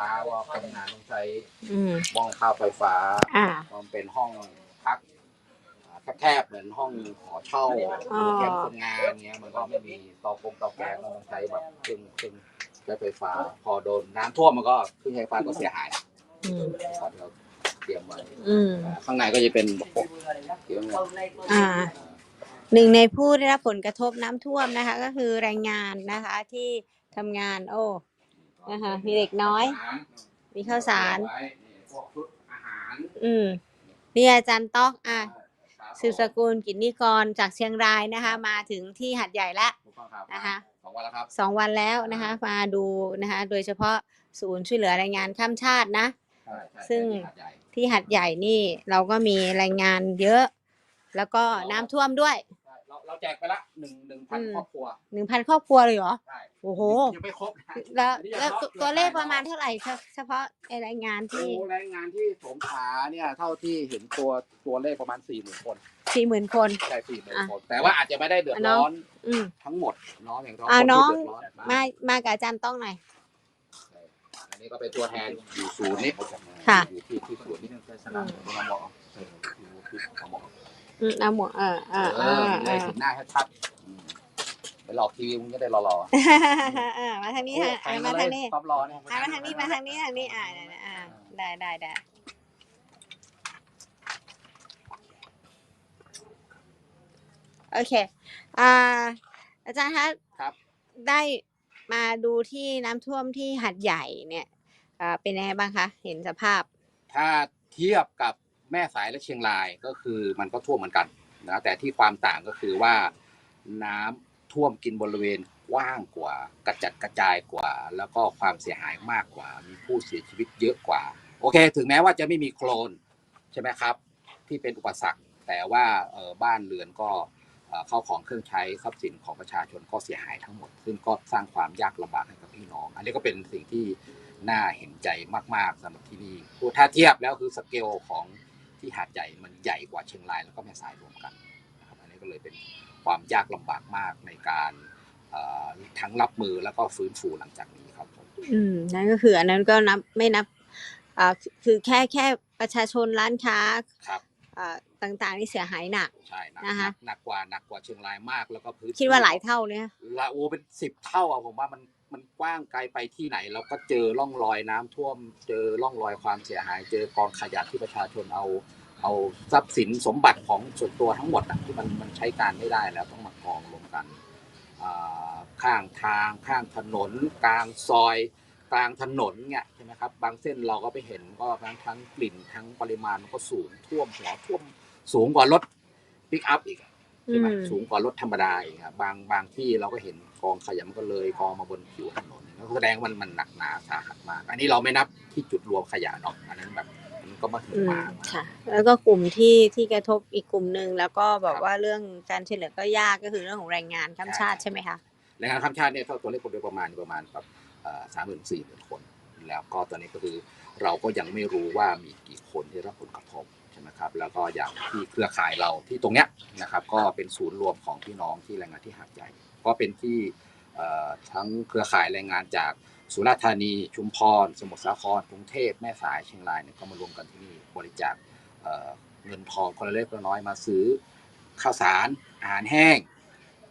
ฟ้าว่าคนงานต้องใช้อืมบ้องข้าวไฟฟ้าอ่า มันเป็นห้องพักอ่าแคบๆเหมือนห้องหอเช่าอ๋อ แคมป์คนงานเงี้ย มันก็ไม่มีเตาโกงเตาแก๊สมันต้องใช้แบบเครื่องเครื่องใช้ไฟฟ้า พอโดนน้ำท่วมมันก็เครื่องใช้ไฟฟ้าก็เสียหายอืมตอนที่เราเตรียมไว้อืม อ่าข้างในก็จะเป็นพวกเกี่ยวกับ อ่าหนึ่งในผู้ได้รับผลกระทบน้ำท่วมนะคะ ก็คือแรงงานนะคะที่ทำงาน โอ้ นะคะมีเด็กน้อย มีข้าวสารไว้นี่พวกชุดอาหารอืมนี่อาจารย์ต๊อกอะสืบสกุลกิจนิกรจากเชียงรายนะคะ มาถึงที่หัดใหญ่แล้ว ถูกต้องครับนะคะ สองวันแล้วครับ สองวันแล้วนะคะ มาดูนะคะ โดยเฉพาะศูนย์ช่วยเหลือแรงงานข้ามชาตินะ ใช่ใช่ซึ่ง ที่หาดใหญ่ที่หัดใหญ่นี่เราก็มีแรงงานเยอะ แล้วก็น้ำท่วมด้วยใช่ เราเราแจกไปละหนึ่งหนึ่งพันอืมครอบครัวหนึ่งพันครอบครัวเลยเหรอใช่โอ้โหยังไม่ครบนะแล้วอันนี้แล้วเฉพาะตัวเลขประมาณเท่าไหร่เฉเฉพาะไอ้แรงงานโอ้ที่แรงงานที่สงขลาเนี่ยเท่าที่เห็นตัวตัวเลขประมาณสี่หมื่นคนสี่หมื่นคนใช่สี่หมื่นอะคนแต่ว่าอาจจะไม่ได้เดือดร้อนอืมทั้งหมดน้องอย่างเราอะคนน้ที่องเดือดร้อนมามากับอาจารย์ต้องหน่อยอันนี้ก็เป็นตัวแทนอยู่ศูนย์นี้ค่ะอยู่ที่ที่ศูนย์นี่เป็นสนามเราบอกเอออยู่ที่เขาบอกอืมเอาหมวกเออเอเออเอออมันเอได้อเห็นหน้าชัดๆอืมไปหลอกทีวีมึงก็ได้รอรอเออมาทางนี้ฮะเออมาทางนี้ตอบรอเนี่ยอะมาทางนี้มาทางนี้ทางนี้อ่าได้ได้อ่าได้ได้ได้โอเคอ่าอาจารย์คะครับ ได้มาดูที่น้ำท่วมที่หัดใหญ่เนี่ยอ่าเป็นยังไงบ้างคะ เห็นสภาพ ถ้าเทียบกับ แม่สายและเชียงรายก็คือมันก็ท่วมเหมือนกันนะแต่ที่ความต่างก็คือว่าน้ำท่วมกินบริเวณกว้างกว่ากระจัดกระจายกว่า แล้วก็ความเสียหายมากกว่า มีผู้เสียชีวิตเยอะกว่า โอเค ถึงแม้ว่าจะไม่มีโคลนใช่ไหมครับ ที่เป็นอุปสรรค แต่ว่าบ้านเรือนก็เอ่อเข้าของเครื่องใช้ทรัพย์สินของประชาชนก็เสียหายทั้งหมด ซึ่งก็สร้างความยากลำบากให้กับพี่น้อง อันนี้ก็เป็นสิ่งที่น่าเห็นใจมาก ๆสำหรับที่นี่ถ้าเทียบแล้วคือสเกลของ ที่หาดใหญ่มันใหญ่กว่าเชียงรายแล้วก็แม่สายรวมกันนะครับอันนี้ก็เลยเป็นความยากลำบากมากในการเอ่อทั้งรับมือแล้วก็ฟื้นฟูหลังจากนี้ครับผมอืมนั่นก็คืออันนั้นก็นับไม่นับอ่าคือแค่แค่ประชาชนร้านค้าครับอ่าต่างๆนี่เสียหายหนักใช่หนักนะคะหนักกว่าหนักกว่าเชียงรายมากแล้วก็พื้นคิดว่าหลายเท่าเลยนะละโอเป็นสิบเท่าอะผมว่ามัน มันกว้างไกลไปที่ไหน เราก็เจอร่องรอยน้ำท่วม เจอร่องรอยความเสียหาย เจอกองขยะที่ประชาชนเอา เอาทรัพย์สินสมบัติของส่วนตัวทั้งหมดอะที่มันมันใช้การไม่ได้แล้วต้องมากองรวมกันข้างทางข้างถนน กลางซอย กลางถนนเนี่ยใช่ไหมครับบางเส้นเราก็ไปเห็นก็ทั้งทั้งกลิ่นทั้งปริมาณมันก็สูงท่วมหัวท่วมสูงกว่ารถปิกอัพอีก ใช่ไหมอืมสูงกว่ารถธรรมดาอีกครับบางบางที่เราก็เห็นกองขยะมันก็เลยกองมาบนผิวถนนก็แสดงว่ามันมันหนักหนาสาหัสมาก อันนี้เราไม่นับที่จุดรวมขยะเนาะอันนั้นแบบมันก็มาถึงอืมมากค่ะ แล้วก็กลุ่มที่ที่กระทบอีกกลุ่มหนึ่งแล้วก็บอคกรับว่าเรื่องการช่วยเหลือก็ยากก็คือเรื่องของแรงงานข้ามชาติใช่ไหมคะแรงงานข้ามชาติเนี่ยเท่าตัวเลขคนโดยประมาณประมาณแบบสามหมื่นสี่หมื่นคน แล้วก็ตอนนี้ก็คือเราก็ยังไม่รู้ว่ามีกี่คนที่ได้รับผลกระทบ ใช่ไหมครับแล้วก็อย่างที่เครือข่ายเราที่ตรงเนี้ยนะครับก็เป็นศูนย์รวมของพี่น้องที่แรงงานที่หาดใหญ่ ก็เป็นที่ทั้งเครือข่ายแรงงานจากสุราษฎร์ธานี ชุมพร สมุทรสาครกรุงเทพแม่สายเชียงรายเนี่ยก็มารวมกันที่นี่บริจาคเเงินทองคนละเล็กคนละน้อยมาซื้อข้าวสารอาหารแห้ง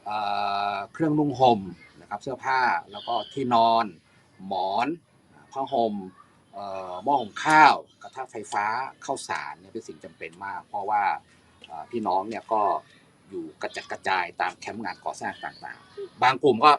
เเครื่องนุ่งห่มนะครับเสื้อผ้าแล้วก็ที่นอน หมอนผ้าห่มเอ่อ หม้อหุงข้าวกระทะไฟฟ้าข้าวสารเนี่ยเป็นสิ่งจำเป็นมาก เพราะว่าพี่น้องเนี่ยก็อยู่กระจัดกระจายตามแคมป์งานก่อสร้างต่างๆ บางกลุ่มก็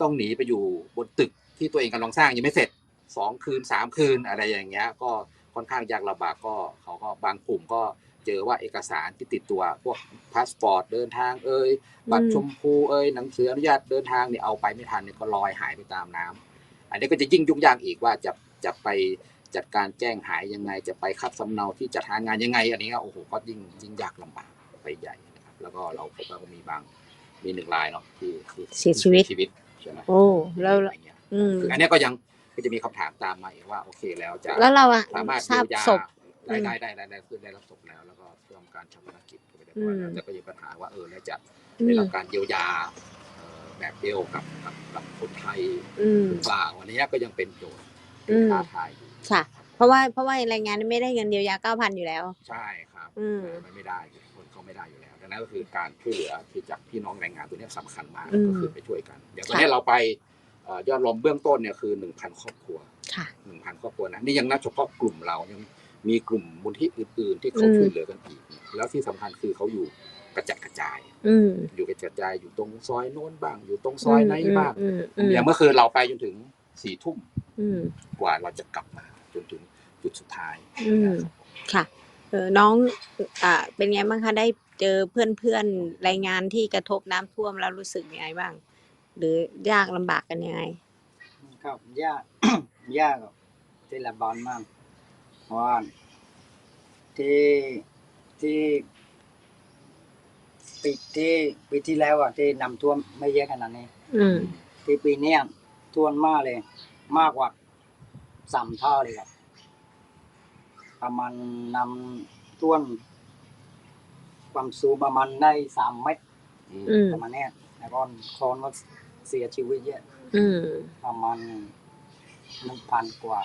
ต้องหนีไปอยู่บนตึกที่ตัวเองกำลังสร้างยังไม่เสร็จสองคืนสามคืนอะไรอย่างเงี้ยก็ค่อนข้างยากลำบากก็เขาก็บางกลุ่มก็เจอว่าเอกสารที่ติดตัวพวกพาสปอร์ตเดินทางเอ่ยบัตรชมพูเอ่ยหนังสืออนุญาตเดินทางเนี่ยเอาไปไม่ทันเนี่ยก็ลอยหายไปตามน้ำอันนี้ก็จะยิ่งยุ่งยากอีกว่าจะ จะไปจัดการแจ้งหายยังไง จะไปคัดสำเนาที่จัดหางานยังไง อันนี้ก็โอ้โหก็ยิ่งยิ่งยากลำบากไปใหญ่นะครับ แล้วก็เราพบว่าก็มีบางมีหนึ่งรายเนาะที่ที่เสียชีวิตชีวิตใช่ไหมโอ้แล้วอะไรเงี้ยอืมคืออันเนี้ยก็ยังก็จะมีคำถามตามมาอีกว่าโอเคแล้วจะแล้วเราอะสามารถทราบเยียวยาศพได้อืมได้ได้ได้ได้คือได้รับศพแล้ว แล้วก็เพื่อการชำระกิจก็ไม่ได้อืมแต่ก็ยังปัญหาว่าเออแล้วจะอืได้มรับการเยียวยาเอ่อแบบเดียวกับกับกับคนไทยอืมหรือเปล่าอันนี้ก็ยังเป็นโจทย์ อืมท้าทายอยู่ค่ะ เพราะว่าเพราะว่าแรงงานไม่ได้เงินเยียวยาเก้าพันอยู่แล้ว ใช่ครับอืม มันไม่ได้คนเขาไม่ได้อยู่แล้วดังนั้นก็คือการช่วยเหลือที่จากพี่น้องแรงงานตัวเนี้ยสำคัญมากอืมก็คือไปช่วยกัน อย่างตอนนี้เราไปเอ่อยอดรวมเบื้องต้นเนี่ยคือหนึ่งพันครอบครัวค่ะ หนึ่งพันครอบครัวนะนี่ยังนับเฉพาะกลุ่มเรายังมีกลุ่มมูลที่อื่น ๆ ที่เขาอืมช่วยเหลือกันอีก แล้วที่สำคัญคือเขาอยู่กระจัดกระจาย อืมอยู่กระจัดกระจายอยู่ตรงซอยโน้นบ้างอยู่ตรงซอยไหนบ้าง อืมอืม อย่างเมื่อคืนเราไปจนถึงสี่ทุ่มอืม กว่าเราจะกลับมาจนถึงจุดสุดท้ายอืมค่ะเออน้องอ่าเป็นไงบ้างคะได้เจอเพื่อนเพื่อนๆรายงานที่กระทบน้ำท่วมแล้วรู้สึกยังไงบ้าง หรือยากลำบากกันยังไงครับยากยากครับที่ละบานมากเพราะว่าที่ที่ปีที่ปีที่แล้วอะที่นำท่วมไม่เยอะขนาดนี้ อืมที่ปีเนี้ยท่วมมากเลย มากกว่าสามเท่าเลยครับ ประมาณนำท่วมความสูงประมาณได้สามเมตรอืมประมาณเนี้ยแล้วก็คนก็เสียชีวิตเยอะ อืมประมาณหนึ่งพันกว่า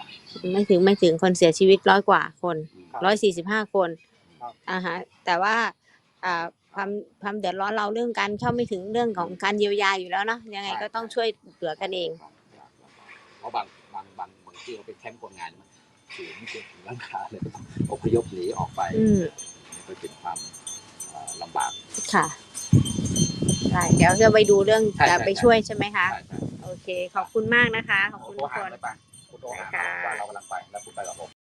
ไม่ถึงไม่ถึงคนเสียชีวิตร้อยกว่าคนครับร้อยสี่สิบห้าคนครับ อ่าฮะแต่ว่าอ่าความความเดือดร้อนเราเรื่องการเข้าไม่ถึงเรื่องของการเยียวยาอยู่แล้วเนาะยังไงก็ต้องช่วยเหลือกันเอง เพราะบางบางบางบางที่เขาเป็นแคมป์คนงานมันสูงเกินถึงร่างคาเลยต้องอพยพหนีออกไปอืม นี่ก็เป็นความเอ่อลำบาก ค่ะได้เดี๋ยวจะไปดูเรื่องใช่จะใช่ ไปช่วยใช่ไหมคะ ใช่ใช่โอเค ขอบคุณมากนะคะ ขอบคุณโทรทุกหาคนเลยป่ะคุณโทรหาค่ะว่าเรากำลังไปแล้วคุณไปกับผม